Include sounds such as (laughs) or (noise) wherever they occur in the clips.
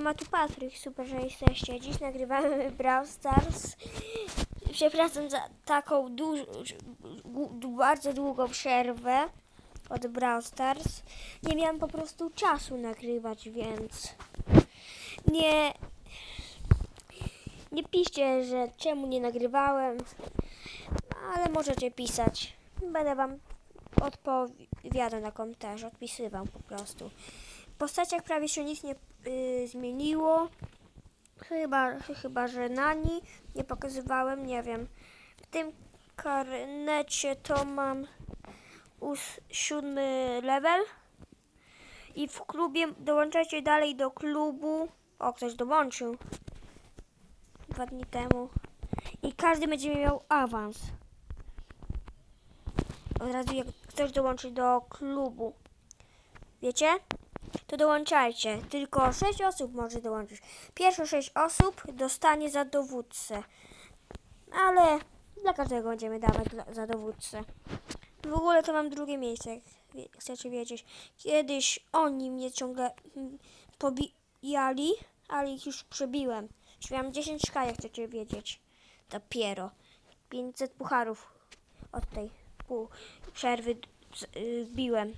Ma tu Patryk, super, że jesteście. Dziś nagrywamy Brawl Stars. Przepraszam za taką dużą, bardzo długą przerwę od Brawl Stars. Nie miałam po prostu czasu nagrywać, więc nie, nie piszcie, że czemu nie nagrywałem, ale możecie pisać. Będę wam odpowiadał na komentarze, odpisywał po prostu. W postaciach prawie się nic nie y, zmieniło. Chyba, chyba, że Nani nie pokazywałem, nie wiem. W tym karnecie to mam ós- siódmy level. I w klubie dołączajcie dalej do klubu. O, ktoś dołączył. Dwa dni temu. I każdy będzie miał awans. Od razu jak ktoś dołączy do klubu. Wiecie? To dołączajcie. Tylko 6 osób może dołączyć. Pierwsze 6 osób dostanie za dowódcę. Ale dla każdego będziemy dawać za dowódcę. W ogóle to mam drugie miejsce, jak chcecie wiedzieć. Kiedyś oni mnie ciągle mm, pobijali, ale ich już przebiłem. Już miałam 10 szka, jak chcecie wiedzieć. Dopiero. 500 pucharów od tej pół przerwy y, wbiłem.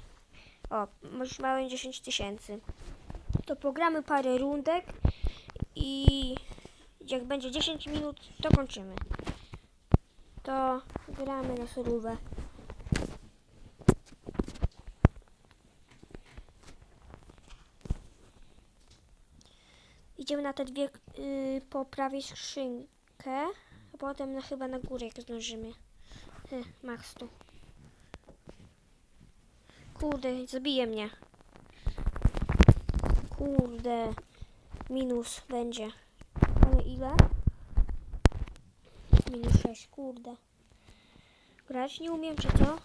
O, już mamy 10 tysięcy. To pogramy parę rundek i jak będzie 10 minut, to kończymy. To gramy na surówę. Idziemy na te dwie y, po prawej skrzynkę, a potem na, chyba na górę jak zdążymy. Hy, max tu. Kurde, zabije mnie. Kurde. Minus będzie. Ale ile? Minus 6, kurde. Grać nie umiem, czy co?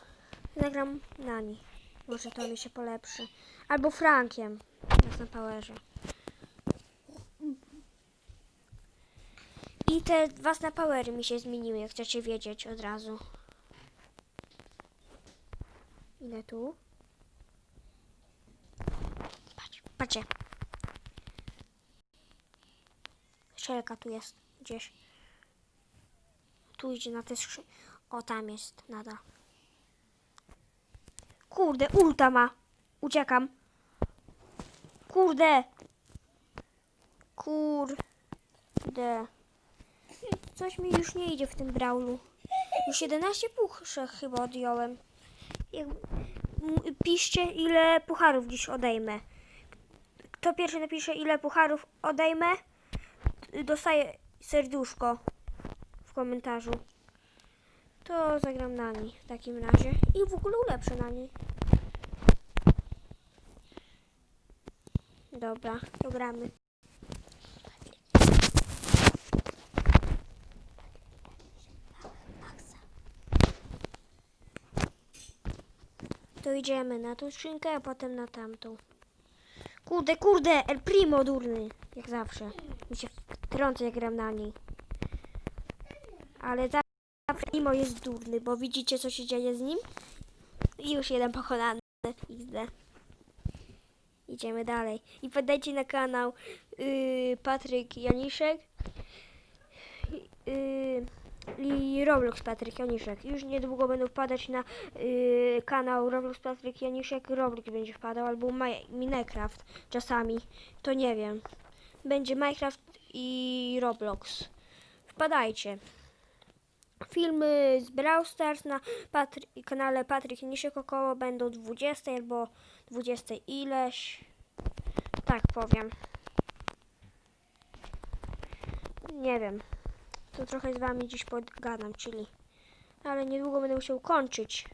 Zagram Nani. Może to mi się polepszy. Albo Frankiem. Jest na powerze. I te dwa na powery mi się zmieniły, jak chcecie wiedzieć od razu. Ile tu? Patrzcie. Szelka tu jest gdzieś. Tu idzie na te skrzy... O, tam jest, nada. Kurde, ulta ma. Uciekam. Kurde. Kurde. Coś mi już nie idzie w tym brawlu. Już 11 puszek chyba odjąłem. Jak... Piszcie, ile pucharów dziś odejmę. Kto pierwszy napisze, ile pucharów odejmę, dostaje serduszko w komentarzu. To zagram na niej w takim razie. I w ogóle ulepszę na niej. Dobra, to gramy. To idziemy na tą skrzynkę, a potem na tamtą. Kurde, kurde, El Primo durny, jak zawsze. Mi się trącę, jak gram na niej. Ale za El Primo jest durny, bo widzicie, co się dzieje z nim? I już jeden pokonany. XD. Idziemy dalej. I podajcie na kanał yy, Patryk Janiszek yy, i Roblox Patryk Janiszek. Już niedługo będą wpadać na yy, kanał Roblox Patryk Janiszek. Roblox będzie wpadał, albo Mi- Minecraft czasami. To nie wiem. Będzie Minecraft i Roblox. Wpadajcie. Filmy z Brawl Stars na Patry- kanale Patryk Janiszek około będą 20 albo 20 ileś. Tak powiem. Nie wiem. To trochę z wami dziś podgadam, czyli. Ale niedługo będę musiał kończyć.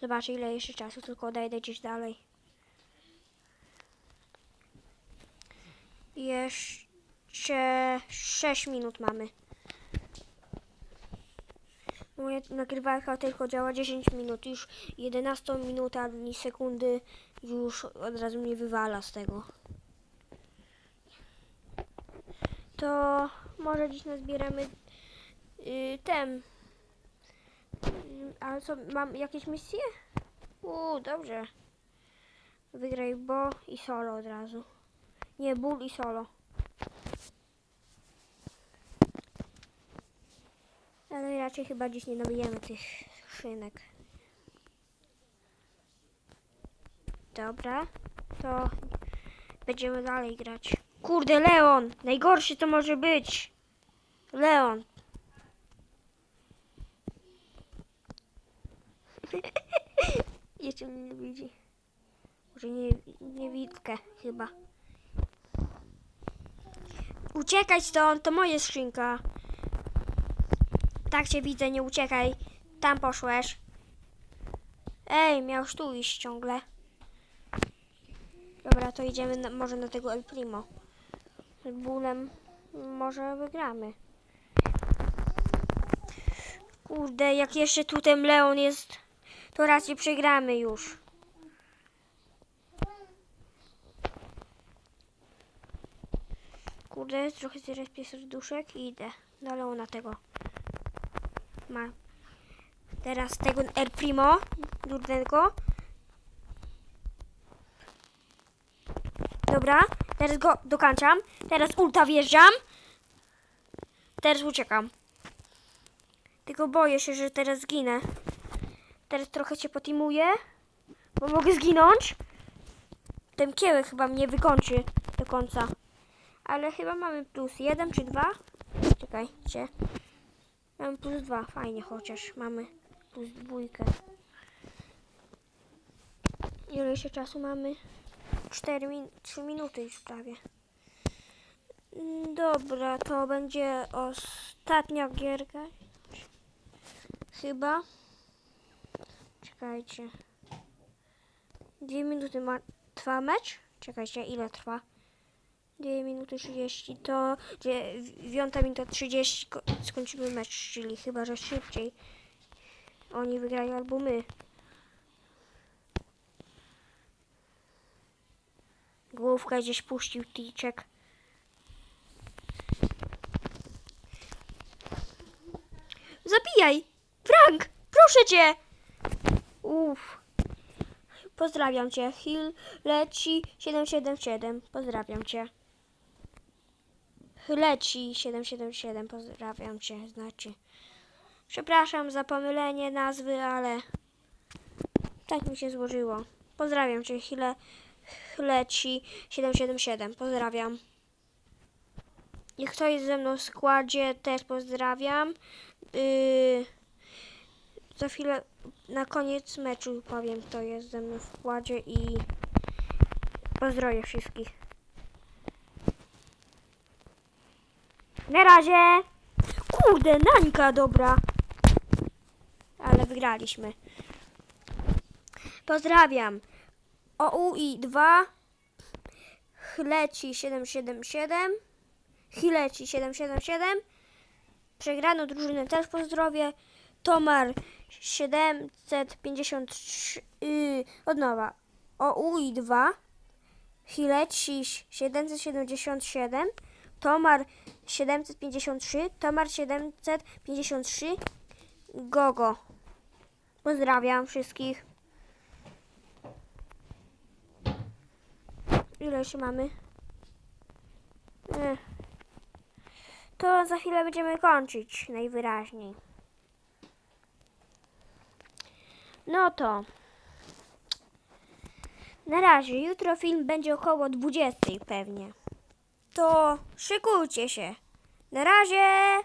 Zobaczę ile jeszcze czasu, tylko odejdę gdzieś dalej. Jeszcze 6 minut mamy. Moja nagrywarka tylko działa 10 minut. Już 11 minuta ani sekundy już od razu mnie wywala z tego. To może dziś nazbieramy yy, ten. Yy, ale co, mam jakieś misje? Uuu, dobrze. Wygraj bo i solo od razu. Nie, ból i solo. Ale raczej chyba dziś nie nabijemy tych szynek. Dobra, to będziemy dalej grać. Kurde, Leon! Najgorszy to może być. Leon. (laughs) Jeszcze mnie nie widzi. Może nie, nie widkę chyba. Uciekaj stąd, to moja skrzynka. Tak cię widzę, nie uciekaj. Tam poszłeś. Ej, miałeś tu iść ciągle. Dobra, to idziemy na, może na tego El Primo. Z Bólem może wygramy. Kurde, jak jeszcze tu ten Leon jest, to raczej przegramy już. Kurde, trochę zrespię serduszek i idę do Leona tego. Ma. Teraz tego El Primo, durnego. Dobra, teraz go dokańczam. Teraz ulta wjeżdżam. Teraz uciekam. Tylko boję się, że teraz zginę. Teraz trochę cię potimuję, bo mogę zginąć. Ten kiełek chyba mnie wykończy do końca. Ale chyba mamy plus jeden czy dwa. Czekajcie. Mamy plus dwa, fajnie chociaż. Mamy plus dwójkę. Ile jeszcze czasu mamy? 4 min 3 minuty już prawie. Mm, Dobra, to będzie ostatnia gierka. Chyba. Czekajcie. 2 minuty ma trwa mecz? Czekajcie, ile trwa? 2 minuty 30 to 9 minuta 30 ko- skończymy mecz, czyli chyba, że szybciej. Oni wygrają albo my. Główkę gdzieś puścił Ticzek. Zabijaj! Frank! Proszę cię! Uff. Pozdrawiam cię. Hill leci 777. Pozdrawiam cię. Leci 777. Pozdrawiam cię. Znaczy. Przepraszam za pomylenie nazwy, ale tak mi się złożyło. Pozdrawiam cię. Hile leci 777. Pozdrawiam. I kto jest ze mną w składzie, też pozdrawiam. Yy, za chwilę na koniec meczu powiem, kto jest ze mną w składzie i pozdrowię wszystkich. Na razie! Kurde, Nańka dobra! Ale wygraliśmy. Pozdrawiam. OUI 2 Chleci 777 Chileci 777 Przegraną drużynę też pozdrowię Tomar 753 yy, od nowa. OUI 2 Chileci 777 Tomar 753 Tomar 753 Gogo. Pozdrawiam wszystkich. Ile jeszcze mamy? Ech. To za chwilę będziemy kończyć, najwyraźniej. No to. Na razie, jutro film będzie około 20 pewnie. To szykujcie się. Na razie!